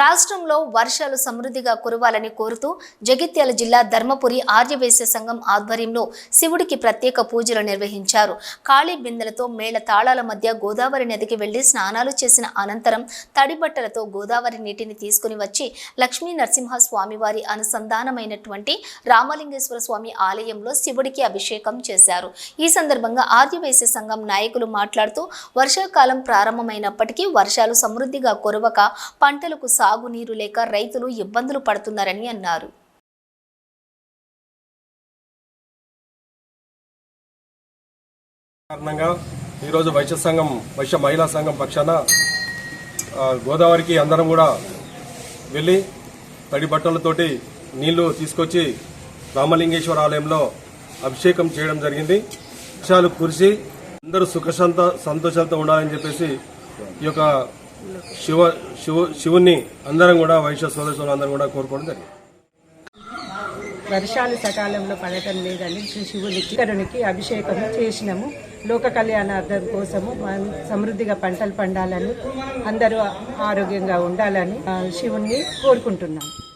రాష్ట్రంలో వర్షాలు సమృద్ధిగా కురవాలని కోరుతూ జగిత్యాల జిల్లా ధర్మపురి ఆర్యవేశ్య సంఘం ఆధ్వర్యంలో శివుడికి ప్రత్యేక పూజలు నిర్వహించారు. ఖాళీ బిందెలతో మేళ తాళాల మధ్య గోదావరి నదికి వెళ్ళి స్నానాలు చేసిన అనంతరం తడిబట్టలతో గోదావరి నీటిని తీసుకుని వచ్చి లక్ష్మీ నరసింహ స్వామివారి అనుసంధానమైనటువంటి రామలింగేశ్వర స్వామి ఆలయంలో శివుడికి అభిషేకం చేశారు. ఈ సందర్భంగా ఆర్యవేశ్య సంఘం నాయకులు మాట్లాడుతూ వర్షాకాలం ప్రారంభమైనప్పటికీ వర్షాలు సమృద్ధిగా కురవక పంటలకు సాగునీరు లేక రైతులు ఇబ్బందులు పడుతున్నారని అన్నారు. కారణంగా ఈరోజు వైశ్య సంఘం వైశ్య మహిళా సంఘం పక్షాన గోదావరికి అందరం కూడా వెళ్ళి తడి బట్టలతోటి నీళ్ళు తీసుకొచ్చి రామలింగేశ్వర ఆలయంలో అభిషేకం చేయడం జరిగింది. వర్షాలు కురిసి అందరూ సుఖశాంత సంతోషంతో ఉండాలని చెప్పేసి ఈ యొక్క శివ శివ శివుణ్ణి అందరం కూడా వైశ్య సోదరులు అందరం కూడా కోరుకోవడం జరిగింది. వర్షాలు సకాలంలో పడటం లేదని శ్రీ శివునికి కరునికి అభిషేకం చేసినాము. లోక కళ్యాణార్థం కోసము సమృద్ధిగా పంటలు పండాలని అందరూ ఆరోగ్యంగా ఉండాలని శివుణ్ణి కోరుకుంటున్నాము